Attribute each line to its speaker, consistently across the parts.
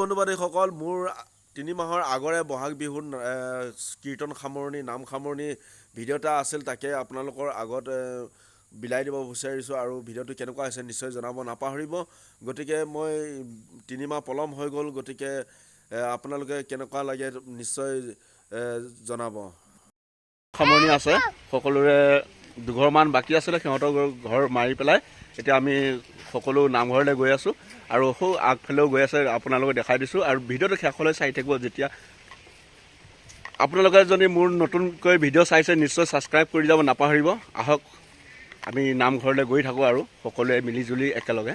Speaker 1: বন্ধু বান্ধৱীসকল মোৰ তিনি মাহৰ আগৰে বহাগ বিহুৰ এ, কীৰ্তন সামৰণি নাম সামৰণি ভিডিঅ' এটা আছিল তাকে আপোনালোকৰ আগত বিলাই দিব বিচাৰিছোঁ আৰু ভিডিঅ'টো কেনেকুৱা হৈছে নিশ্চয় জনাব নাপাহৰিব। গতিকে মই তিনিমাহ পলম হৈ গ'ল গতিকে আপোনালোকে কেনেকুৱা লাগে নিশ্চয় জনাব। সামৰণি আছে সকলোৰে দুঘৰমান বাকী আছিলে সিহঁতৰ ঘৰ মাৰি পেলাই। এতিয়া আমি সকলো নামঘৰলৈ গৈ আছোঁ আৰু সৌ আগফালেও গৈ আছে আপোনালোকে দেখাই দিছোঁ আৰু ভিডিঅ'টো শেষলৈ চাই থাকিব যেতিয়া আপোনালোকে যদি মোৰ নতুনকৈ ভিডিঅ' চাইছে নিশ্চয় ছাবস্ক্ৰাইব কৰি যাব নাপাহৰিব। আহক আমি নামঘৰলৈ গৈ থাকোঁ আৰু সকলোৱে মিলি জুলি একেলগে।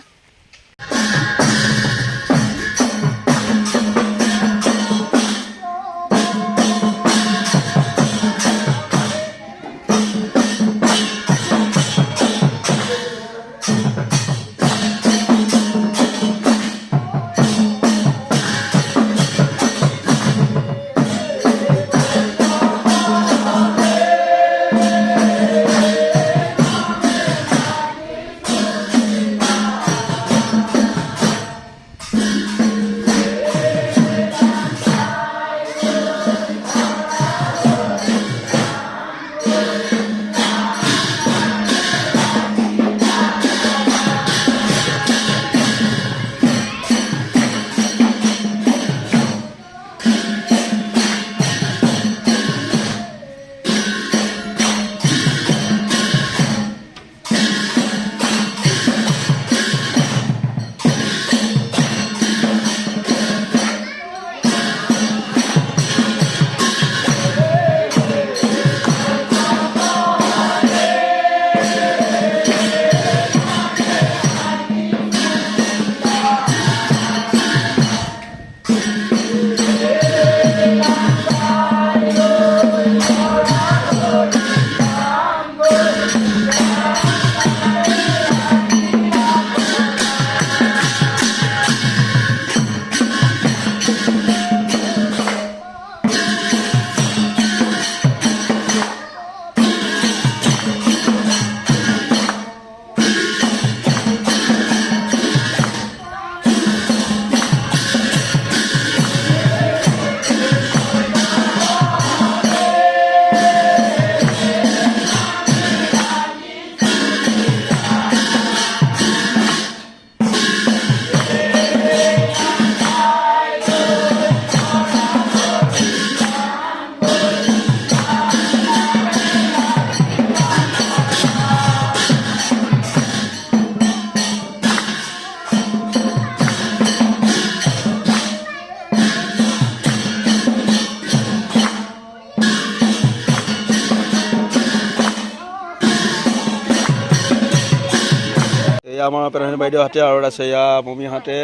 Speaker 1: আমাৰ পেৰাণী বাইদেউহঁতে আৰু আছে এয়া মমিহঁতে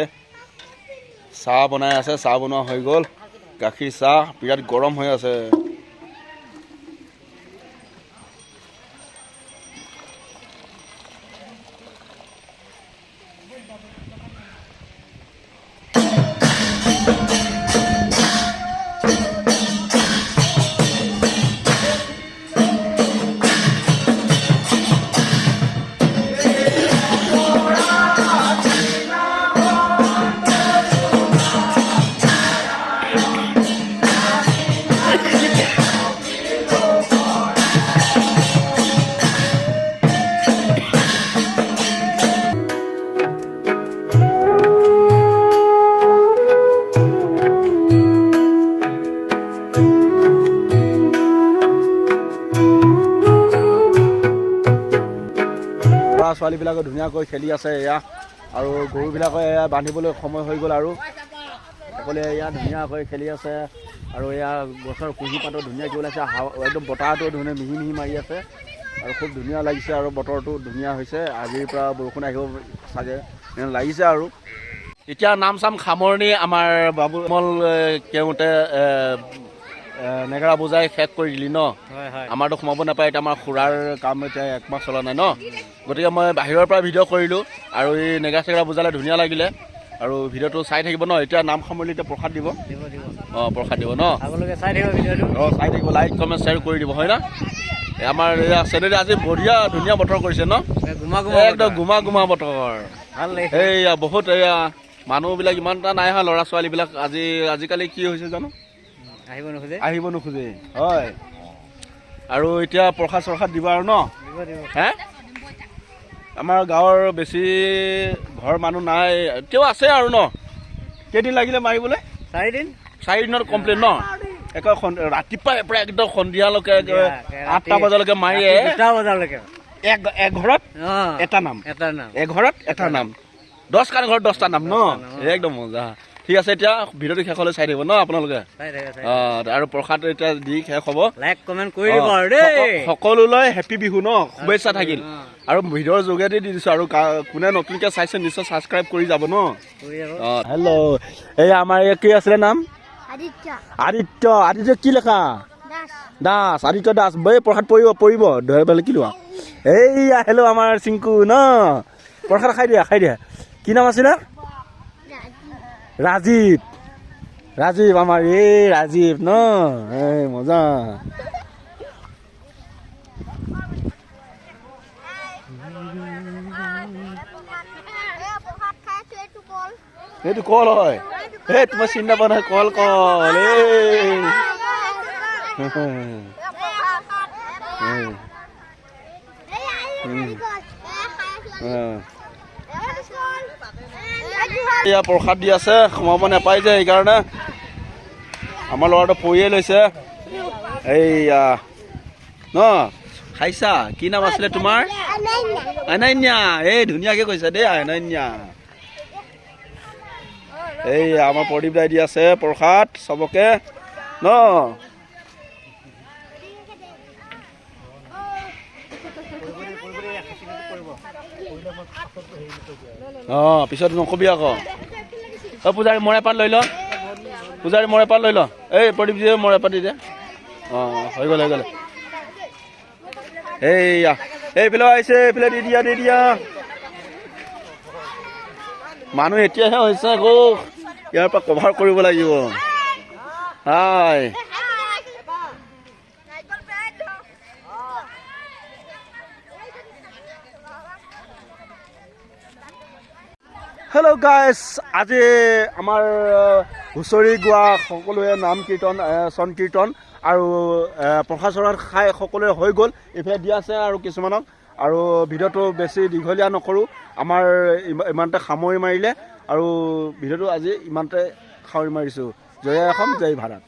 Speaker 1: চাহ বনাই আছে চাহ বনোৱা হৈ গ'ল। গাখীৰ চাহ বিৰাট গৰম হৈ আছে। ল'ৰা ছোৱালীবিলাকে ধুনীয়াকৈ খেলি আছে এয়া। আৰু গৰুবিলাকে এয়া বান্ধিবলৈ সময় হৈ গ'ল আৰু। সকলোৱে এয়া ধুনীয়াকৈ খেলি আছে। আৰু এয়া গছৰ কুঁহি পাতো ধুনীয়াকৈ ওলাইছে। একদম বতাহটো ধুনীয়া মিহি মিহি মাৰি আছে। আৰু খুব ধুনীয়া লাগিছে আৰু বতৰটো ধুনীয়া হৈছে। আজিৰ পৰা বৰষুণ আহিব চাগে। লাগিছে আৰু। এতিয়া নাম চাম সামৰণি আমাৰ বাবুমল কেওঁতে নেগেৰা বজাই শেষ কৰি দিলি ন?
Speaker 2: হয় হয়।
Speaker 1: আমাৰতো সোমাব নাপায় এতিয়া আমাৰ খুৰাৰ কাম এতিয়া একমাহ চলা নাই ন? গতিকে মই বাহিৰৰ পৰা ভিডিঅ' কৰিলোঁ আৰু এই নেগা চেগৰা বুজালে ধুনীয়া লাগিলে। আৰু ভিডিঅ'টো চাই থাকিব ন? এতিয়া নাম সামৰিলে এতিয়া প্ৰসাদ দিব। অঁ প্ৰসাদ দিব ন? অঁ চাই থাকিব। লাইক কমেণ্ট শ্বেয়াৰ কৰি দিব হয় না? আমাৰ এয়া চেনেলে আজি বঢ়িয়া ধুনীয়া বতৰ কৰিছে ন? একদম গুমা গুমা বতৰ। এইয়া বহুত এয়া মানুহবিলাক ইমান এটা নাই অহা ল'ৰা ছোৱালীবিলাক আজি আজিকালি কি হৈছে জানো?
Speaker 2: আহিব নোখোজে?
Speaker 1: আহিব নোখোজে হয়। আৰু এতিয়া প্ৰসাদ চৰসাদ দিবা আৰু ন? হে? আমাৰ গাঁৱৰ বেছি ঘৰ মানুহ নাই। এতিয়াও আছে আৰু ন? কেইদিন লাগিলে মাৰিবলৈ?
Speaker 2: চাৰিদিন।
Speaker 1: চাৰিদিনত কমপ্লিট ন? একে ৰাতিপুৱাই প্ৰায় একদম সন্ধিয়ালৈকে আঠটা বজালৈকে মাৰি
Speaker 2: ৰাতি দুটা বজালৈকে।
Speaker 1: এঘৰত এটা নাম।
Speaker 2: এটা নাম।
Speaker 1: এঘৰত এটা নাম। দহখন ঘৰত দহটা নাম ন। একদম মজা। ঠিক আছে এতিয়া ভিডিঅ'টো শেষলৈ চাই থাকিব ন আপোনালোকে? অঁ আৰু প্ৰসাদ এতিয়া দি শেষ হ'ব।
Speaker 2: লাইক কমেণ্ট কৰি দিব আৰু দেই।
Speaker 1: সক- সকলোলৈ হেপী বিহু ন শুভেচ্ছা থাকিল। আৰু ভিডিঅ'ৰ যোগেদি দি দিছোঁ আৰু কোনে নতুনকৈ চাইছে নিশ্চয় ছাবস্ক্ৰাইব কৰি যাব ন। অঁ হেল্ল' এই আমাৰ কি আছিলে নাম?
Speaker 3: আদিত্য।
Speaker 1: আদিত্য আদিত্য কি লেখা?
Speaker 3: দাস।
Speaker 1: দাস আদিত্য দাস। এই প্ৰসাদ পৰিব পৰিব ধৰি পেলাই কি লোৱা? এইয়া হেল্ল' আমাৰ চিংকু ন। প্ৰসাদ খাই দিয়া খাই দিয়া। কি নাম আছিলে? ৰাজীৱ ৰাজীৱ আমাৰ এই ৰাজীৱ ন? এই মজা।
Speaker 3: প্ৰসাদ খাইছো এইটো কল
Speaker 1: এইটো কল হয়। এই তোমাৰ চিন্তা পোৱা নহয় কল কল এই। এয়া প্ৰসাদ দি আছে সোমাব নাপাই যে সেইকাৰণে। আমাৰ ল'ৰাটো পৰিয়ে লৈছে। এইয়া ন? খাইছা? কি নাম আছিলে তোমাৰ? অনন্যা। এই ধুনীয়াকে কৈছা দেই অনন্যা। এই আমাৰ প্ৰদীপ দাই দি আছে প্ৰসাদ চবকে। ন? অঁ পিছত নকবি আকৌ। অ পূজাৰী মৰাই পাত লৈ ল। পূজাৰী মৰাই পাত লৈ ল। এই প্ৰদীপজীয়ে মৰাই পাত দে অঁ হৈ গ'ল হৈ গ'ল। এইয়া এইফালে আহিছে এইফালে দি দিয়া দি দিয়া। মানুহ এতিয়াহে হৈছে আকৌ ইয়াৰ পৰা কভাৰ কৰিব লাগিব। হাই। হেল্ল' গাইছ আজি আমাৰ হুঁচৰি গোৱা সকলোৱে নাম কীৰ্তন চন কীৰ্তন আৰু চৰসাদ খাই সকলোৱে হৈ গ'ল। এইফালে দিয়া আছে আৰু কিছুমানক। আৰু ভিডিঅ'টো বেছি দীঘলীয়া নকৰোঁ। আমাৰ ইমা- ইমানতে সামৰি মাৰিলে আৰু ভিডিঅ'টো আজি ইমানতে সামৰি মাৰিছোঁ। জয় অসম জয় ভাৰত।